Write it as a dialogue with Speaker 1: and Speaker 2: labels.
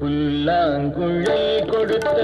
Speaker 1: புல்லாங்குழல் கொடுத்த